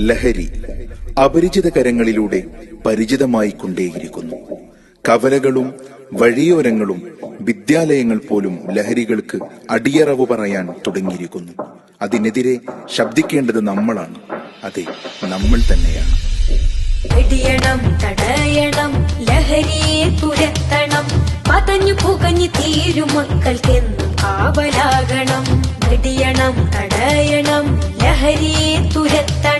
ലഹരി അപരിചിത കരങ്ങളിലൂടെ പരിചിതമായി കൊണ്ടേയിരിക്കുന്നു കവലകളും വഴിയോരങ്ങളും വിദ്യാലയങ്ങൾ പോലും ലഹരികൾക്ക് അടിയറവ് പറയാൻ തുടങ്ങിയിരിക്കുന്നു. അതിനെതിരെ ശബ്ദിക്കേണ്ടത് നമ്മളാണ്. അതെ നമ്മൾ തന്നെയാണ്. വെടിയണം ലഹരിയെ തുരത്തണം. പതഞ്ഞു പുകഞ്ഞു തീരും മക്കൾക്കെന്നും കാവലാകണം. തടയണം ലഹരിയെ തുരത്തണം.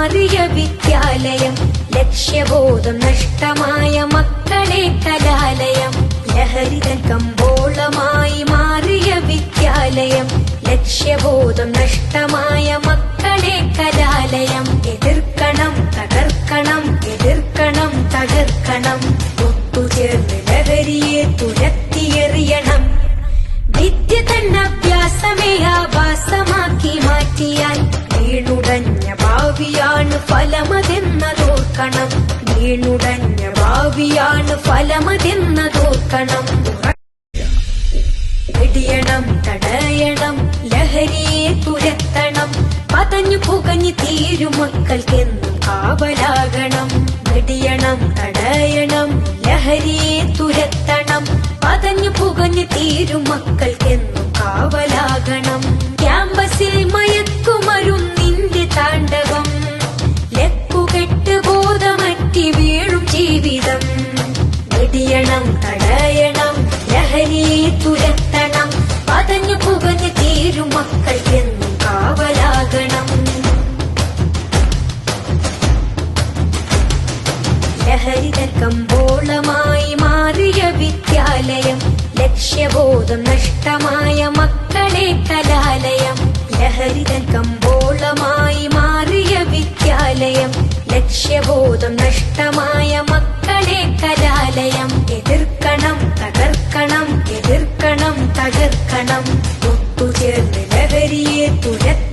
മാറിയ വിദ്യാലയം. ലക്ഷ്യബോധം നഷ്ടമായ മക്കളെ കലാലയം. ലഹരിതൻ കമ്പോളമായി മാറിയ വിദ്യാലയം. ലക്ഷ്യബോധം നഷ്ടമായ ഫലമതെന്നതോർക്കണം. വീണുടഞ്ഞ ഭാവിയാണ് ഫലമതെന്നതോർക്കണം. വെടിയണം തടയണം ലഹരിയെ തുരത്തണം. പതഞ്ഞു പുകഞ്ഞു തീരും മക്കൾക്കെന്നും കാവലാകണം. വെടിയണം തടയണം ലഹരിയെ തുരത്തണം. പതഞ്ഞു പുകഞ്ഞു തീരും മക്കൾക്കെന്നും കമ്പോളമായി മാറിയ വിദ്യാലയം ലക്ഷ്യബോധം നഷ്ടമായ മക്കളെ കലാലയം. ലഹരിതൻ കമ്പോളമായി മാറിയ വിദ്യാലയം ലക്ഷ്യബോധം നഷ്ടമായ മക്കളെ കലാലയം. എതിർക്കണം തകർക്കണം എതിർക്കണം തകർക്കണം. ഒത്തുചേർന്ന് ലഹരിയെ തുരത്ത്